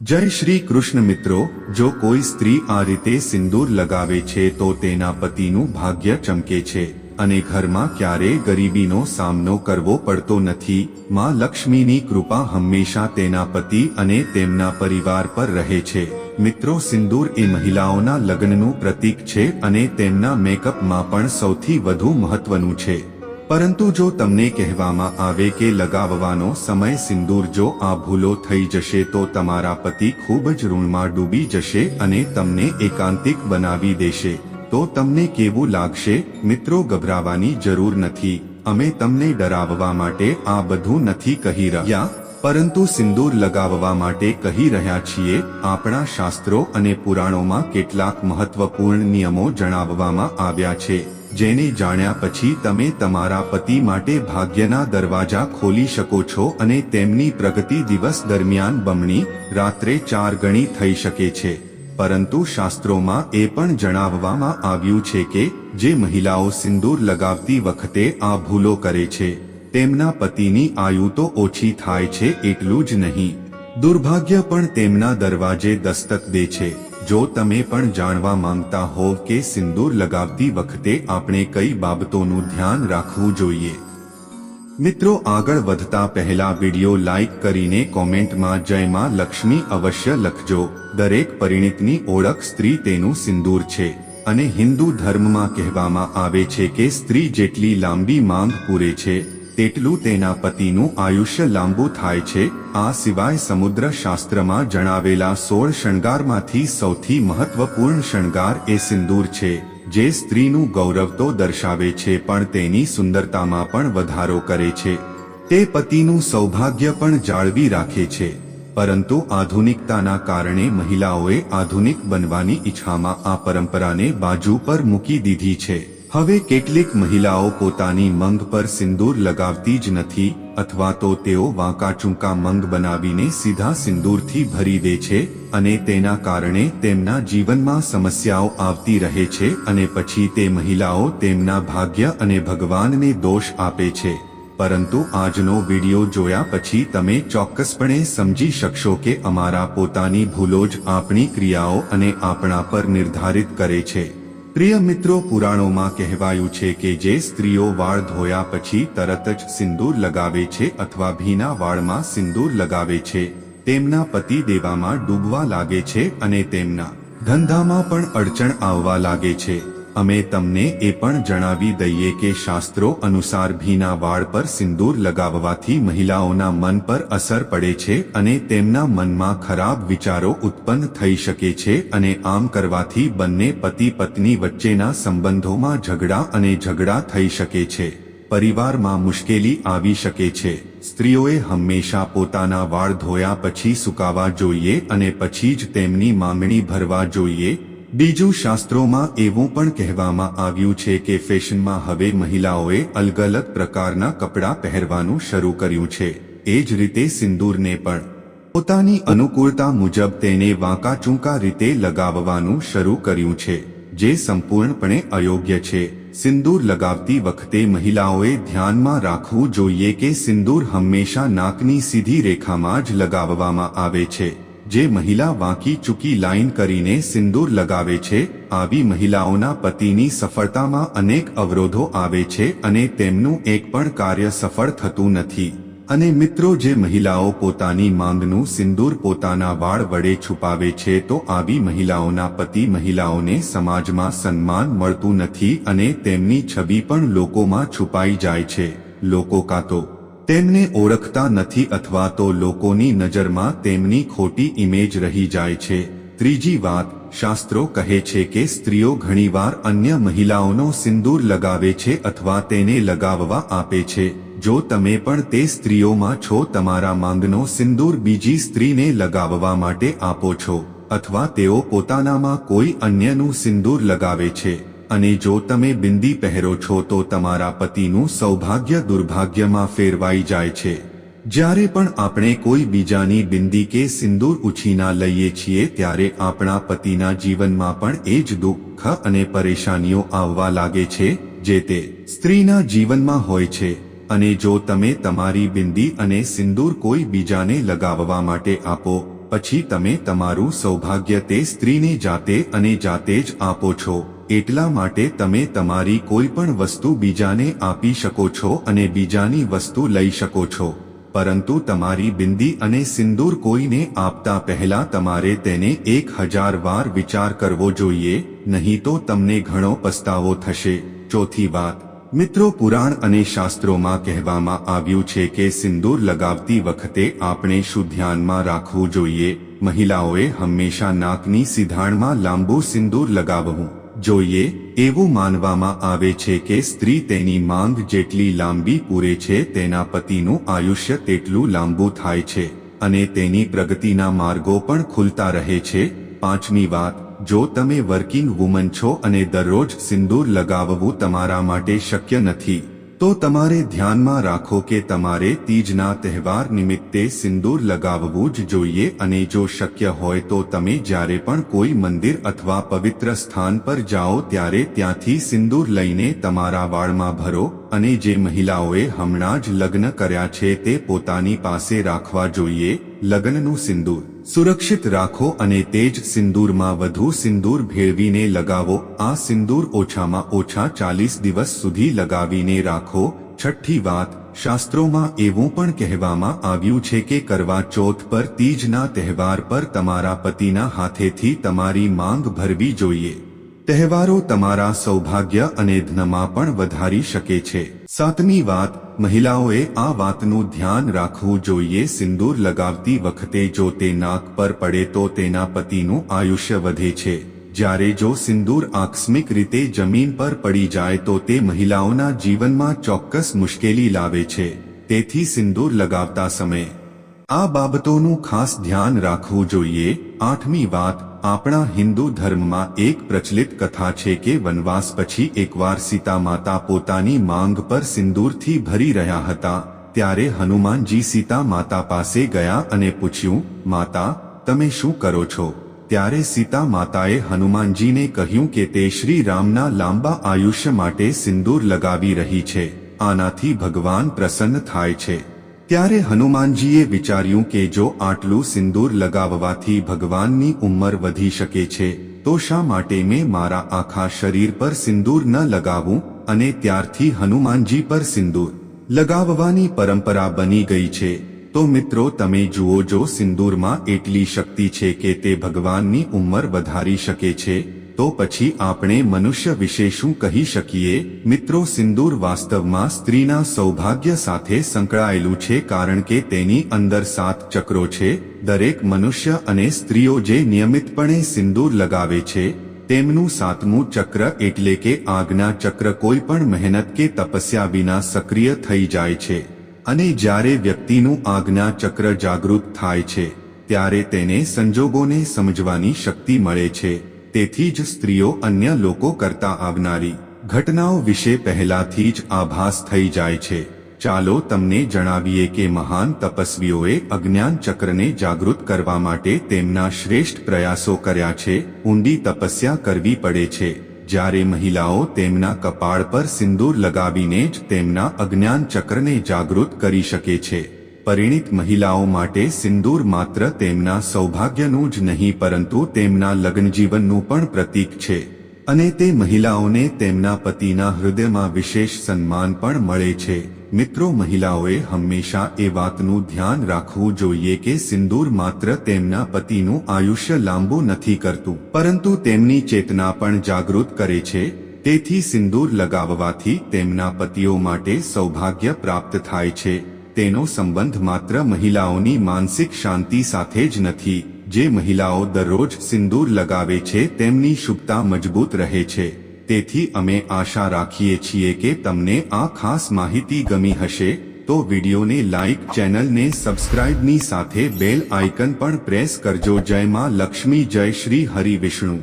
જય શ્રી કૃષ્ણ મિત્રો, જો કોઈ સ્ત્રી આ રીતે સિંદૂર લગાવે છે તો તેના પતિનું ભાગ્ય ચમકે છે, અને ઘરમાં ક્યારેય ગરીબીનો સામનો કરવો પડતો નથી. માં લક્ષ્મીની કૃપા હંમેશા તેના પતિ અને તેમના પરિવાર પર રહે છે. મિત્રો, સિંદૂર એ મહિલાઓના લગ્નનું પ્રતીક છે અને તેમના મેકઅપમાં પણ સૌથી વધુ મહત્વનું છે. પરંતુ જો તમને કહેવામાં આવે કે લગાવવાનો સમય સિંદૂર જો આ ભૂલો થઈ જશે તો તમારા પતિ ખૂબ જ ઋણમાં ડૂબી જશે અને તમને એકાંતિક બનાવી દેશે. તો તમને કેવું લાગશે? મિત્રો, ગભરાવાની જરૂર નથી. અમે તમને ડરાવવા માટે આ બધું નથી કહી રહ્યા. પરંતુ સિંદૂર લગાવવા માટે કહી રહ્યા છીએ, આપણા શાસ્ત્રો અને પુરાણોમાં કેટલાક મહત્વપૂર્ણ નિયમો જણાવવામાં આવ્યા છે. જેને જાણ્યા પછી તમે તમારા પતિ માટે ભાગ્યના દરવાજા ખોલી શકો છો અને તેમની પ્રગતિ દિવસ દરમિયાન બમણી રાત્રે ચાર ગણી થઈ શકે છે. પરંતુ શાસ્ત્રોમાં એ પણ જણાવવામાં આવ્યું છે કે, જે મહિલાઓ સિંદૂર લગાવતી વખતે આ ભૂલો કરે છે, તેમના પતિની આયુ તો ઓછી થાય છે એટલું જ નહીં. દુર્ભાગ્ય પણ તેમના દરવાજે દસ્તક દે છે. જો તમે પણ જાણવા માંગતા હોવ કે સિંદૂર લગાવતી વખતે આપણે કઈ બાબતોનું ધ્યાન રાખવું જોઈએ. મિત્રો, આગળ વધતા પહેલા વિડિયો લાઈક કરીને કોમેન્ટમાં જયમાં લક્ષ્મી અવશ્ય લખજો. દરેક પરિણીતની ઓળખ સ્ત્રી તેનું સિંદૂર છે અને હિન્દુ ધર્મમાં કહેવામાં આવે છે કે સ્ત્રી જેટલી લાંબી માંગ પૂરે છે. તેટલું તેના પતિનું આયુષ્ય લાંબુ થાય છે, આ સિવાય સમુદ્ર શાસ્ત્રમાં જણાવેલા સોળ શણગારમાંથી સૌથી મહત્વપૂર્ણ શણગાર એ સિંદૂર છે, જે સ્ત્રીનું ગૌરવ તો દર્શાવે છે પણ તેની સુંદરતામાં પણ વધારો કરે છે. તે પતિનું સૌભાગ્ય પણ જાળવી રાખે છે, પરંતુ આધુનિકતાના કારણે મહિલાઓએ આધુનિક બનવાની ઈચ્છામાં આ પરંપરાને બાજુ પર મૂકી દીધી છે. હવે કેટલીક મહિલાઓ પોતાની મંગ પર સિંદૂર લગાવતી જ નથી અથવા તો તેઓ વાંકાચૂંકા મંગ બનાવીને સીધા સિંદૂરથી ભરી દે છે અને તેના કારણે તેમના જીવનમાં સમસ્યાઓ આવતી રહે છે અને પછી તે મહિલાઓ તેમના ભાગ્ય અને ભગવાનને દોષ આપે છે. પરંતુ આજનો વિડિયો જોયા પછી તમે ચોક્કસપણે સમજી શકશો કે અમારા પોતાની ભૂલો જ આપણી ક્રિયાઓ અને આપણા પર નિર્ધારિત કરે છે. પ્રિય મિત્રો, પુરાણોમાં કહેવાયું છે કે જે સ્ત્રીઓ વાળ ધોયા પછી તરત જ સિંદૂર લગાવે છે અથવા ભીના વાળમાં સિંદૂર લગાવે છે, તેમના પતિ દેવામાં ડૂબવા લાગે છે અને તેમના ધંધામાં પણ અડચણ આવવા લાગે છે. અમે તમને એ પણ જણાવી દઈએ કે શાસ્ત્રો અનુસાર ભીના વાળ પર સિંદૂર લગાવવાથી મહિલાઓના મન પર અસર પડે છે અને તેમના મનમાં ખરાબ વિચારો ઉત્પન્ન થઈ શકે છે અને આમ કરવાથી બંને પતિ પત્ની વચ્ચેના સંબંધોમાં ઝઘડા અને ઝઘડા થઈ શકે છે. પરિવારમાં મુશ્કેલી આવી શકે છે. સ્ત્રીઓએ હંમેશા પોતાના વાળ ધોયા પછી સુકાવા જોઈએ અને પછી જ તેમની માંગણી ભરવા જોઈએ. બીજું શાસ્ત્રોમાં એવું પણ કહેવામાં આવ્યું છે કે ફેશનમાં હવે મહિલાઓએ અલગ અલગ પ્રકારના કપડાં પહેરવાનું શરૂ કર્યું છે. એ જ રીતે સિંદૂરને પણ. પોતાની અનુકૂળતા મુજબ તેને વાંકાચૂંકા રીતે લગાવવાનું શરૂ કર્યું છે, જે સંપૂર્ણપણે અયોગ્ય છે. સિંદૂર લગાવતી વખતે મહિલાઓએ ધ્યાનમાં રાખવું જોઈએ કે સિંદૂર હંમેશા નાકની સીધી રેખામાં જ લગાવવામાં આવે છે. જે મહિલા વાંકી ચૂકી લાઈન કરીને સિંદૂર લગાવે છે, આવી મહિલાઓના પતિની સફળતામાં અનેક અવરોધો આવે છે અને તેમનું એક પણ કાર્ય સફળ થતું નથી. અને મિત્રો, જે મહિલાઓ પોતાની માંગનું સિંદૂર પોતાના વાળ વડે છુપાવે છે, તો આવી મહિલાઓના પતિ મહિલાઓને સમાજમાં સન્માન મળતું નથી અને તેમની છબી પણ લોકોમાં છુપાઈ જાય છે. લોકો કાં તેમને ઓળખતા નથી અથવા તો લોકોની નજરમાં તેમની ખોટી ઇમેજ રહી જાય છે. ત્રીજી વાત, શાસ્ત્રો કહે છે કે સ્ત્રીઓ ઘણીવાર અન્ય મહિલાઓનો સિંદૂર લગાવે છે અથવા તેને લગાવવા આપે છે. જો તમે પણ તે સ્ત્રીઓમાં છો, તમારા માંગનો સિંદૂર બીજી સ્ત્રીને લગાવવા માટે આપો છો, અથવા તેઓ પોતાનામાં કોઈ અન્યનું સિંદૂર લગાવે છે. અને જો તમે બિંદી પહેરો છો તો તમારા પતિનું સૌભાગ્ય દુર્ભાગ્યમાં ફેરવાઈ જાય છે. જ્યારે પણ આપણે કોઈ બીજાની બિંદી કે સિંદૂર ઉછીના લઈએ છીએ ત્યારે આપણા પતિના જીવનમાં પણ એ જ દુઃખ અને પરેશાનીઓ આવવા લાગે છે, જે તે સ્ત્રીના જીવનમાં હોય છે. અને જો તમે તમારી બિંદી અને સિંદૂર કોઈ બીજાને લગાવવા માટે આપો, પછી તમે તમારું સૌભાગ્ય તે સ્ત્રીને જાતે અને જાતે જ આપો છો. એટલા માટે તમે તમારી કોઈ પણ વસ્તુ બીજાને આપી શકો છો અને બીજાની વસ્તુ લઈ શકો છો. પરંતુ તમારી બિંદી અને સિંદૂર કોઈને આપતા પહેલા તમારે તેને એક હજાર વાર વિચાર કરવો જોઈએ, નહીં તો તમને ઘણો પસ્તાવો થશે. ચોથી વાત. મિત્રો પુરાણ અને શાસ્ત્રોમાં કહેવામાં આવ્યું છે કે સિંદૂર લગાવતી વખતે આપણે શું ધ્યાનમાં રાખવું જોઈએ. મહિલાઓએ હંમેશા નાકની સીધાણમાં લાંબુ સિંદૂર લગાવવું. જોઈએ, એવું માનવામાં આવે છે કે સ્ત્રી તેની માંગ જેટલી લાંબી પૂરે છે તેના પતિનું આયુષ્ય તેટલું લાંબુ થાય છે અને તેની પ્રગતિના માર્ગો પણ ખુલતા રહે છે. પાંચમી વાત, જો તમે વર્કિંગ વુમન છો અને દરરોજ સિંદૂર લગાવવું તમારા માટે શક્ય નથી તો તમારે ધ્યાનમાં રાખો કે તમારે તીજના તહેવાર નિમિત્તે સિંદૂર લગાવવું જ જોઈએ અને જો શક્ય હોય તો તમે જ્યારે પણ કોઈ મંદિર અથવા પવિત્ર સ્થાન પર જાઓ ત્યારે ત્યાંથી સિંદૂર લઈને તમારા વાળમાં ભરો અને જે મહિલાઓએ હમણાં જ લગ્ન કર્યા છે તે પોતાની પાસે રાખવા જોઈએ લગ્નનું સિંદૂર. સુરક્ષિત રાખો અને તે જ સિંદૂરમાં વધુ સિંદૂર ભેળવીને લગાવો. આ સિંદૂર ઓછામાં ઓછા ચાલીસ દિવસ સુધી લગાવીને રાખો. છઠ્ઠી વાત, શાસ્ત્રોમાં એવું પણ કહેવામાં આવ્યું છે કે કરવા ચોથ પર તીજના તહેવાર પર તમારા પતિના હાથેથી તમારી માંગ ભરવી જોઈએ. તહેવારો તમારા સૌભાગ્ય અને ધનમાં પણ વધારી શકે છે. સાતમી વાત, મહિલાઓએ આ વાતનું ધ્યાન રાખવું જોઈએ. સિંદૂર લગાવતી વખતે જો તે નાક પર પડે તો તેના પતિનું આયુષ્ય વધે છે. જ્યારે જો સિંદૂર આકસ્મિક રીતે જમીન પર પડી જાય તો તે મહિલાઓના જીવનમાં ચોક્કસ મુશ્કેલી લાવે છે. તેથી સિંદૂર લગાવતા સમયે આ બાબતોનું ખાસ ધ્યાન રાખવું જોઈએ. આઠમી વાત આપણા હિન્દુ ધર્મમાં એક પ્રચલિત કથા છે કે વનવાસ પછી એકવાર સીતા માતા પોતાની માંગ પર સિંદૂરથી ભરી રહ્યા હતા, ત્યારે હનુમાનજી સીતા માતા પાસે ગયા અને પૂછ્યું, માતા, તમે શું કરો છો? ત્યારે સીતા માતાએ હનુમાનજીને કહ્યું કે તે શ્રી રામના લાંબા આયુષ્ય માટે સિંદૂર લગાવી રહી છે, આનાથી ભગવાન પ્રસન્ન થાય છે. ત્યારે હનુમાનજીએ વિચાર્યું કે જો આટલું સિંદૂર લગાવવાથી ભગવાનની ઉંમર વધી શકે છે, તો શા માટે મેં મારા આખા શરીર પર સિંદૂર ન લગાવું અને ત્યારથી હનુમાનજી પર સિંદૂર લગાવવાની પરંપરા બની ગઈ છે? તો મિત્રો, તમે જુઓ જો સિંદૂરમાં એટલી શક્તિ છે કે તે ભગવાનની ઉંમર વધારી શકે છે તો પછી આપણે મનુષ્ય વિશે શું કહી શકીએ? મિત્રો, સિંદૂર વાસ્તવમાં સ્ત્રીના સૌભાગ્ય સાથે સંકળાયેલું છે કારણ કે તેની અંદર સાત ચક્રો છે. દરેક મનુષ્ય અને સ્ત્રીઓ જે નિયમિતપણે સિંદૂર લગાવે છે, તેમનું સાતમું ચક્ર એટલે કે આજ્ઞા ચક્ર કોઈ પણ મહેનત કે તપસ્યા વિના સક્રિય થઈ જાય છે. અને જ્યારે વ્યક્તિનું આજ્ઞા ચક્ર જાગૃત થાય છે, ત્યારે તેને સંજોગોને સમજવાની શક્તિ મળે છે. તેથી જ સ્ત્રીઓ અન્ય લોકો કરતા આવનારી ઘટનાઓ વિશે પહેલાથી જ આભાસ થઈ જાય છે. ચાલો તમને જણાવીએ કે મહાન તપસ્વીઓએ અજ્ઞાન ચક્રને જાગૃત કરવા માટે તેમના શ્રેષ્ઠ પ્રયાસો કર્યા છે. ઊંડી તપસ્યા કરવી પડે છે. જ્યારે મહિલાઓ તેમના કપાળ પર સિંદૂર લગાવીને જ તેમના અજ્ઞાન ચક્રને જાગૃત કરી શકે છે. પરિણિત મહિલાઓ માટે સિંદૂર માત્ર તેમના સૌભાગ્યનું જ નહીં, પરંતુ તેમના લગ્નજીવનનું પણ પ્રતીક છે. અને તે મહિલાઓને તેમના પતિના હૃદયમાં વિશેષ સન્માન પણ મળે છે. મિત્રો, મહિલાઓએ હંમેશા એ વાતનું ધ્યાન રાખવું જોઈએ કે સિંદૂર માત્ર તેમના પતિનું આયુષ્ય લાંબુ નથી કરતું, પરંતુ તેમની ચેતના પણ જાગૃત કરે છે. તેથી સિંદૂર લગાવવાથી તેમના પતિઓ માટે સૌભાગ્ય પ્રાપ્ત થાય છે. તેનો સંબંધ માત્ર મહિલાઓની માનસિક શાંતિ સાથે જ નથી, જે મહિલાઓ દરરોજ સિંદૂર લગાવે છે તેમની શુભતા મજબૂત રહે છે. તેથી અમે આશા રાખીએ છીએ કે તમને આ ખાસ માહિતી ગમી હશે, તો વિડીયોને લાઇક ચેનલને સબસ્ક્રાઇબની સાથે બેલ આઇકન પણ પ્રેસ કરજો. જય માં લક્ષ્મી, જય શ્રી હરિ વિષ્ણુ.